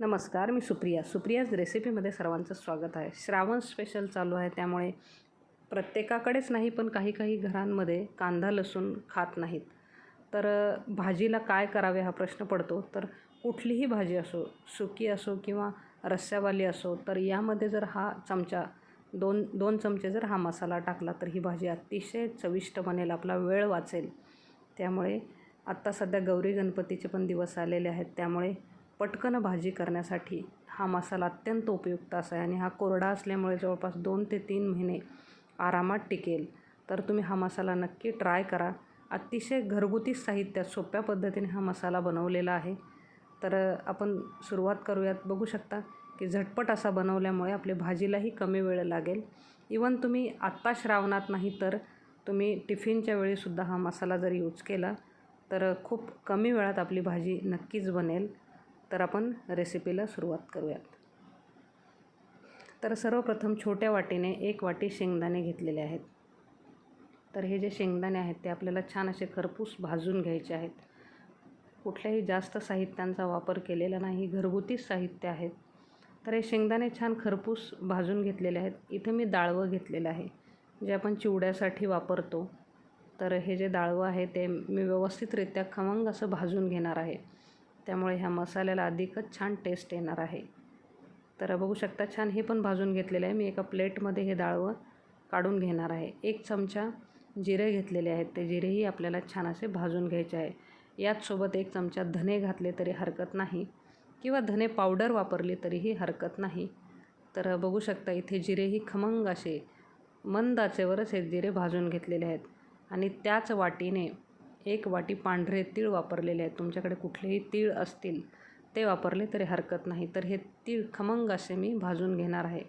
नमस्कार मी सुप्रिया. सुप्रियाज रेसिपीमध्ये सर्वांचं स्वागत आहे. श्रावण स्पेशल चालू आहे त्यामुळे प्रत्येकाकडेच नाही पण काही काही घरांमध्ये कांदा लसूण खात नाहीत. तर भाजीला काय करावे हा प्रश्न पडतो? तर कुठलीही भाजी असो सुकी असो किंवा रस्स्यावाली असो तर यामध्ये जर हा चमचा दोन दोन चमचे जर हा मसाला टाकला तर ही भाजी अतिशय चविष्ट बनेल आपला वेळ वाचेल. त्यामुळे आत्ता सध्या गौरी गणपतीचे पण दिवस आलेले आहेत त्यामुळे पटकन भाजी करण्यासाठी हा मसाला अत्यंत उपयुक्त असा आहे आणि हा कोरडा असल्यामुळे जवळपास दोन ते तीन महिने आरामात टिकेल. तर तुम्ही हा मसाला नक्की ट्राय करा. अतिशय घरगुती साहित्यात सोप्या पद्धतीने हा मसाला बनवलेला आहे. तर आपण सुरुवात करूयात. बघू शकता की झटपट असा बनवल्यामुळे आपल्या भाजीलाही कमी वेळ लागेल. इवन तुम्ही आत्ता श्रावणात नाही तर तुम्ही टिफिनच्या वेळीसुद्धा हा मसाला जर यूज केला तर खूप कमी वेळात आपली भाजी नक्कीच बनेल. तर आपण रेसिपीला सुरुवात करूयात. तर सर्वप्रथम छोट्या वाटीने एक वाटी शेंगदाणे घेतलेले आहेत. तर हे जे शेंगदाणे आहेत ते आपल्याला छान असे खरपूस भाजून घ्यायचे आहेत. कुठल्याही जास्त साहित्यांचा वापर केलेला नाही घरगुती साहित्य आहेत तर हे शेंगदाणे छान खरपूस भाजून घेतलेले आहेत. इथे मी डाळवं घेतलेलं आहे जे आपण चिवड्यासाठी वापरतो. तर हे जे डाळवं आहे ते मी व्यवस्थितरित्या खमंग असं भाजून घेणार आहे. त्यामुळे ह्या मसाल्याला अधिकच छान टेस्ट येणार आहे. तर बघू शकता छान हे पण भाजून घेतलेलं आहे. मी एका प्लेटमध्ये हे डाळवं काढून घेणार आहे. एक चमचा जिरे घेतलेले आहेत. ते जिरेही आपल्याला छान असे भाजून घ्यायचे आहे. याचसोबत एक चमचा धने घातले तरी हरकत नाही किंवा धने पावडर वापरली तरीही हरकत नाही. तर बघू शकता इथे जिरेही खमंग असे मंद आचेवरच हे जिरे भाजून घेतलेले आहेत. आणि त्याच वाटीने एक वाटी पांढरे तीळ वापरलेले आहेत. तुमच्याकडे कुठलेही तीळ असतील ते वापरले तरी हरकत नाही. तर हे तीळ खमंग असे मी भाजून घेणार आहे.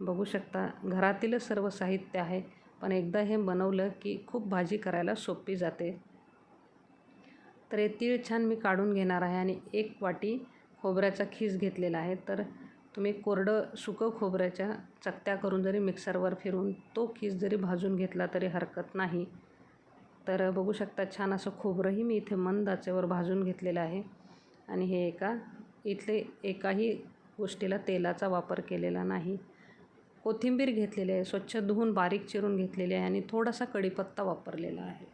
बघू शकता घरातीलच सर्व साहित्य आहे पण एकदा हे बनवलं की खूप भाजी करायला सोपी जाते. तर हे तीळ छान मी काढून घेणार आहे आणि एक वाटी खोबऱ्याचा खीस घेतलेला आहे. तर तुम्ही कोरडं सुकं खोबऱ्याच्या चकत्या करून जरी मिक्सरवर फिरून तो खीस जरी भाजून घेतला तरी हरकत नाही. तर बघू शकता छान असं खोबरंही मी इथे मंद आचेवर भाजून घेतलेलं आहे. आणि हे एका इथले एकाही गोष्टीला तेलाचा वापर केलेला नाही. कोथिंबीर घेतलेली आहे स्वच्छ धुवून बारीक चिरून घेतलेली आहे आणि थोडासा कढीपत्ता वापरलेला आहे.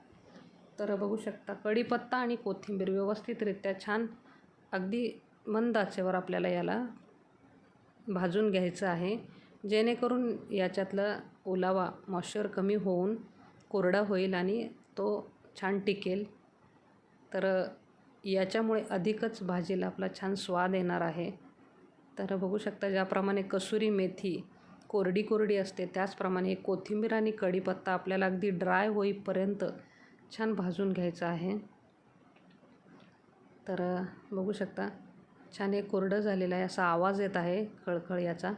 तर बघू शकता कढीपत्ता आणि कोथिंबीर व्यवस्थितरित्या छान अगदी मंद आचेवर आपल्याला याला भाजून घ्यायचं आहे. जेणेकरून याच्यातला ओलावा मॉइश्चर कमी होऊन कोरडा होईल आणि तो छान टिकेल. तर याच्यामुळे अधिकच भाजीला आपला छान स्वाद येणार आहे. तर बघू शकता ज्याप्रमाणे कसुरी मेथी कोरडी कोरडी असते त्याचप्रमाणे कोथिंबीर आणि कढीपत्ता आपल्याला अगदी ड्राय होईपर्यंत छान भाजून घ्यायचं आहे. तर बघू शकता छान हे कोरडं झालेलं आहे असा आवाज येत आहे खळखळ याचा.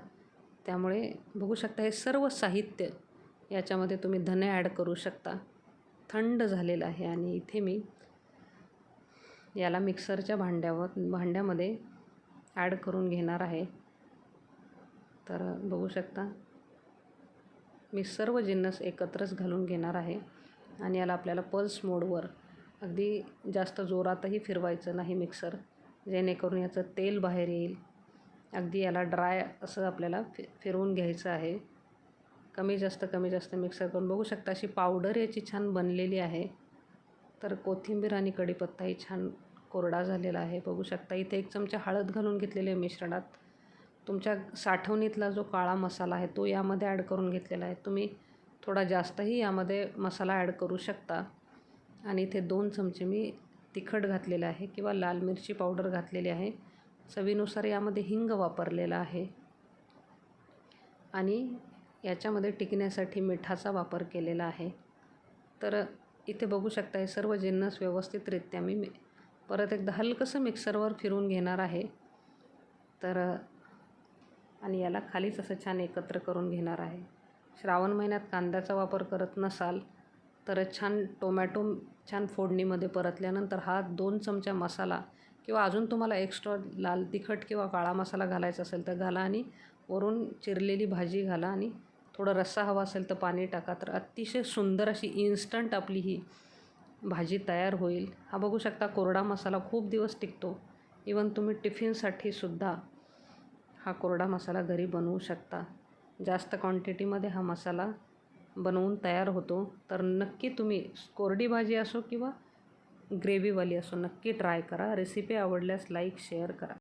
त्यामुळे बघू शकता हे सर्व साहित्य याच्यामध्ये तुम्ही धने ॲड करू शकता. थंड झालेलं आहे आणि इथे मी याला मिक्सरच्या भांड्यावर भांड्यामध्ये ॲड करून घेणार आहे. तर बघू शकता मी सर्व जिन्नस एकत्रच घालून घेणार आहे आणि याला आपल्याला पल्स मोडवर अगदी जास्त जोरातही फिरवायचं नाही मिक्सर जेणेकरून याचं तेल बाहेर येईल. अगदी याला ड्राय असं आपल्याला फि फिरवून घ्यायचं आहे. कमी जास्त कमी जास्त मिक्सर करून बघू शकता. अशी पावडर याची छान बनलेली आहे. तर कोथिंबीर आणि कढीपत्ताही छान कोरडा झालेला आहे. बघू शकता इथे एक चमचा हळद घालून घेतलेली आहे मिश्रणात. तुमच्या साठवणीतला जो काळा मसाला आहे तो यामध्ये ॲड करून घेतलेला आहे. तुम्ही थोडा जास्तही यामध्ये मसाला ॲड करू शकता. आणि इथे दोन चमचे मी तिखट घातलेलं आहे किंवा लाल मिरची पावडर घातलेली आहे. चवीनुसार यामध्ये हिंग वापरलेला आहे. आणि याच्यामध्ये टिकण्यासाठी मिठाचा वापर केलेला आहे. तर इथे बघू शकता हे सर्व जिन्नस व्यवस्थितरित्या मी परत एकदा हलकंसं मिक्सरवर फिरून घेणार आहे. तर आणि याला खालीच असं छान एकत्र करून घेणार आहे. श्रावण महिन्यात कांद्याचा वापर करत नसाल तर छान टोमॅटो छान फोडणीमध्ये परतल्यानंतर हा दोन चमचा मसाला किंवा अजून तुम्हाला एक्स्ट्रा लाल तिखट किंवा काळा मसाला घालायचा असेल तर घाला आणि वरून चिरलेली भाजी घाला आणि थोडं रस्सा हवा असेल तर पाणी टाका. तर अतिशय सुंदर अशी इन्स्टंट आपली ही भाजी तयार होईल. हा बघू शकता कोरडा मसाला खूप दिवस टिकतो. इवन तुम्ही टिफिनसाठी सुद्धा हा कोरडा मसाला घरी बनवू शकता. जास्त क्वांटिटीमध्ये हा मसाला बनवून तयार होतो. तर नक्की तुम्ही कोरडी भाजी असो किंवा ग्रेव्हीवाली असो नक्की ट्राय करा. रेसिपी आवडल्यास लाईक शेअर करा.